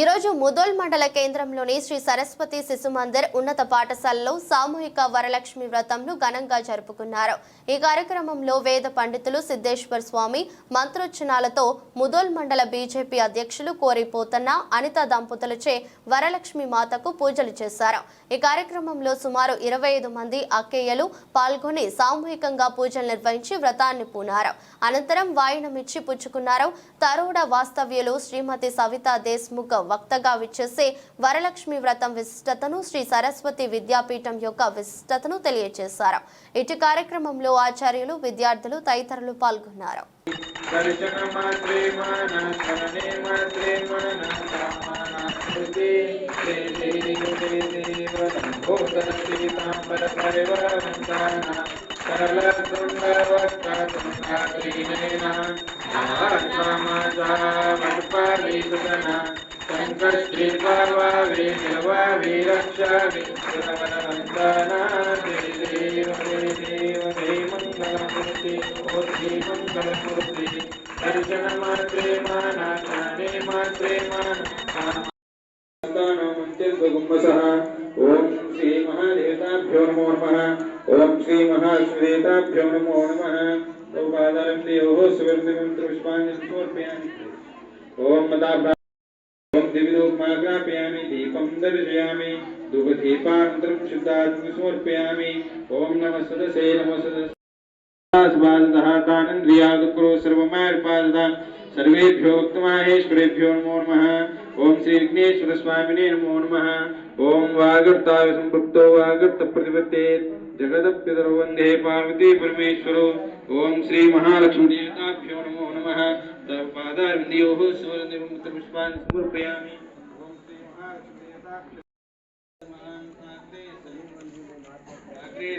ఈరోజు ముదోల్ మండల కేంద్రంలోని శ్రీ సరస్వతి శిశు మందిర్ ఉన్నత పాఠశాలలో సామూహిక వరలక్ష్మి వ్రతంను ఘనంగా జరుపుకున్నారు. ఈ కార్యక్రమంలో వేద పండితులు సిద్ధేశ్వర్ స్వామి మంత్రోచ్చనాలతో ముదోల్ మండల బీజేపీ అధ్యక్షులు కోరిపోతన్న అనిత దంపతులచే వరలక్ష్మి మాతకు పూజలు చేశారు. ఈ కార్యక్రమంలో సుమారు ఇరవై ఐదు మంది అక్కేయలు పాల్గొని సామూహికంగా పూజలు నిర్వహించి వ్రతాన్ని పూనారు. అనంతరం వాయినమిచ్చి పుచ్చుకున్నారు. తరోడ వాస్తవ్యులు శ్రీమతి సవితా దేశ్ముఖ్ వక్తగా విచ్చేసి వరలక్ష్మి వ్రతం విశిష్టతను శ్రీ సరస్వతి విద్యాపీఠం యొక్క విశిష్టతను తెలియజేశారు ఇటు కార్యక్రమంలో ఆచార్యులు విద్యార్థులు తదితరులు పాల్గొన్నారు. సరళ తుంగవక్రతుంగీనైన ఆత్మమాజావర్పరీసుదన శంకర్ శ్రీ పార్వా వీరవా వీరక్ష వీరవరంతన శ్రీ దేవ శ్రీ దేవ శ్రీ మంగళమూర్తి ఓ प्रज्ञापयामि दीपं दर्शयामि धूपदीपानन्तरं शुद्धात्मसमर्पयामि ॐ नमः सदसे, नमः सदस्याः दानेन्द्रियादुक्रो सर्वमार्पादधा सर्वेभ्यो वक्तमाहेश्वरेभ्यो नमो नमः। ॐ श्रीविघ्नेश्वरस्वामिने नमो नमः। ॐ वागर्ताय सम्पृक्तो वागर्तप्रतिपत्ते जगदप्यतरो वंदे पार्वती परमेश्वरो। ॐ श्रीमहालक्ष्मीदेवताभ्यो नमो नमः। पादारविन्दयोः सुवर्णपुष्पाणि समर्पयामि।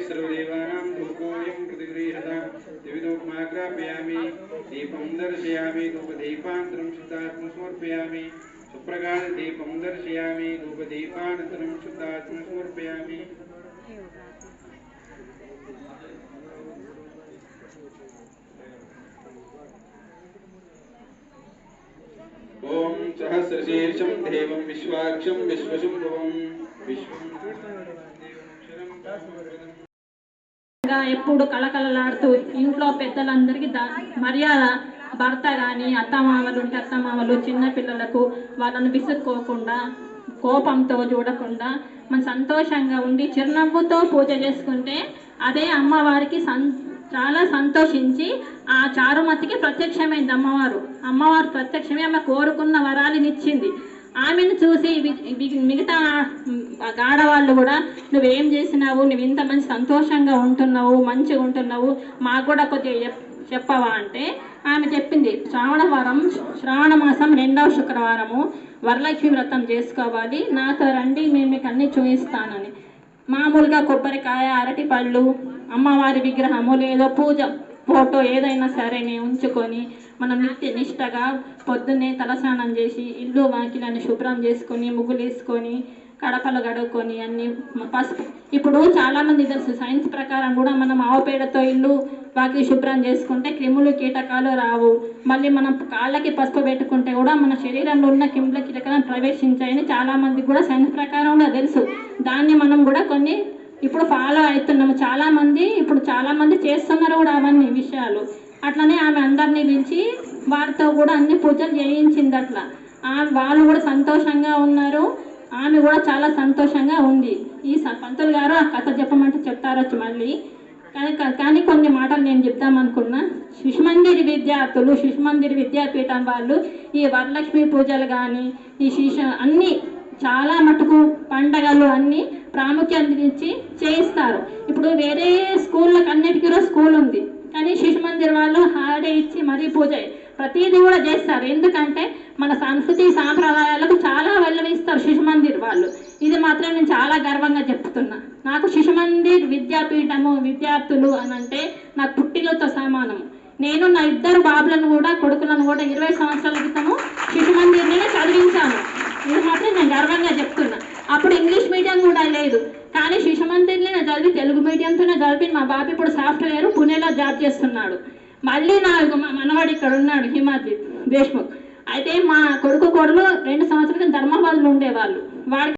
सर्वदेवानां धूपोऽयं प्रतिगृह्यता द्विविधोपमाग्रापयामि दीपं दर्शयामि धूपदीपान्तरं शुद्धात्मं समर्पयामि सुप्रकाशदीपं दर्शयामि धूपदीपानन्तरं విశ్వం దేవం విశ్వాక్షం విశ్వశంభవం ఎప్పుడు కళకళలాడుతూ ఇంట్లో పెద్దలందరికీ మర్యాద భర్త కానీ అత్తమామలు ఉంటే అత్తమామలు చిన్నపిల్లలకు వాళ్ళను విసుక్కోకుండా కోపంతో చూడకుండా మనం సంతోషంగా ఉండి చిరునవ్వుతో పూజ చేసుకుంటే అదే అమ్మవారికి సన్ చాలా సంతోషించి ఆ చారుమతికి ప్రత్యక్షమైంది అమ్మవారు. అమ్మవారు ప్రత్యక్షమే ఆమె కోరుకున్న వరాలినిచ్చింది. ఆమెను చూసి మిగతా ఆడవాళ్ళు కూడా నువ్వేం చేసినావు నువ్వు ఇంత మంచి సంతోషంగా ఉంటున్నావు మంచిగా ఉంటున్నావు మాకు కూడా కొద్దిగా చెప్- చెప్పవా అంటే ఆమె చెప్పింది శ్రావణవారం శ్రావణ మాసం రెండవ శుక్రవారము వరలక్ష్మి వ్రతం చేసుకోవాలి నాతో రండి నేను మీకు అన్ని చూపిస్తానని. మామూలుగా కొబ్బరికాయ అరటి పళ్ళు అమ్మవారి విగ్రహము లేదా పూజ. ఫోటో ఏదైనా సరే నేను ఉంచుకొని మనం నిత్య నిష్టగా పొద్దున్నే తలస్నానం చేసి ఇల్లు వాకిలని శుభ్రం చేసుకొని ముగ్గులు వేసుకొని కడపలు గడుక్కొని అన్ని పసుపు. ఇప్పుడు చాలామంది తెలుసు సైన్స్ ప్రకారం కూడా మనం ఆవుపేడతో ఇల్లు వాకి శుభ్రం చేసుకుంటే క్రిములు కీటకాలు రావు. మళ్ళీ మనం కాళ్ళకి పసుపు పెట్టుకుంటే కూడా మన శరీరంలో ఉన్న క్రిముల కీటకాలను ప్రవేశించాయని చాలామందికి కూడా సైన్స్ ప్రకారం కూడా తెలుసు. దాన్ని మనం కూడా కొన్ని ఇప్పుడు ఫాలో అవుతున్నాము. చాలా మంది ఇప్పుడు చాలా మంది చేస్తున్నారు కూడా అవన్నీ విషయాలు. అట్లనే ఆమె అందరినీ పిలిచి వారితో కూడా అన్ని పూజలు చేయించింది అట్లా ఆమె వాళ్ళు కూడా సంతోషంగా ఉన్నారు. ఆమె కూడా చాలా సంతోషంగా ఉంది. ఈ స- పంతులు గారు ఆ కథ చెప్పమంటే చెప్తారొచ్చు మళ్ళీ. కానీ కానీ కొన్ని మాటలు నేను చెప్దామనుకున్నా. శిశుమందిర్ విద్యార్థులు శిశుమందిర్ విద్యాపీఠం వాళ్ళు ఈ వరలక్ష్మి పూజలు కానీ ఈ శిశు అన్నీ చాలా మటుకు పండగలు అన్ని ప్రాముఖ్యత ఇచ్చి చేయిస్తారు. ఇప్పుడు వేరే స్కూళ్ళకి అన్నిటికీ స్కూల్ ఉంది. కానీ శిశు మందిర్ వాళ్ళు హాలిడే ఇచ్చి మరీ పూజ ప్రతిదీ కూడా చేస్తారు. ఎందుకంటే మన సంస్కృతి సాంప్రదాయాలకు చాలా వెల్లడిస్తారు శిశు మందిర్ వాళ్ళు. ఇది మాత్రం నేను చాలా గర్వంగా చెప్తున్నా. నాకు శిశు మందిర్ విద్యాపీఠము విద్యార్థులు అని అంటే నాకు పుట్టిలతో సమానము నేను నా ఇద్దరు బాబులను కూడా కొడుకులను కూడా ఇరవై సంవత్సరాల క్రితము శిశు మందిర్లోనే చదివించాను ఇది మాత్రం నేను గర్వంగా చెప్తున్నా అప్పుడు ఇంగ్లీష్ మీడియం కూడా లేదు. కానీ శిశుమంతిని నేను చదివి తెలుగు మీడియంతోనే చదివి మా బాబు ఇప్పుడు సాఫ్ట్వేర్ పుణేలో జాబ్ చేస్తున్నాడు. మళ్ళీ నా మనవాడు ఇక్కడ ఉన్నాడు హిమాద్రి దేశ్ముఖ్. అయితే మా కొడుకు కొడులు రెండు సంవత్సరాల ధర్మాబాద్లో ఉండేవాళ్ళు. వాడికి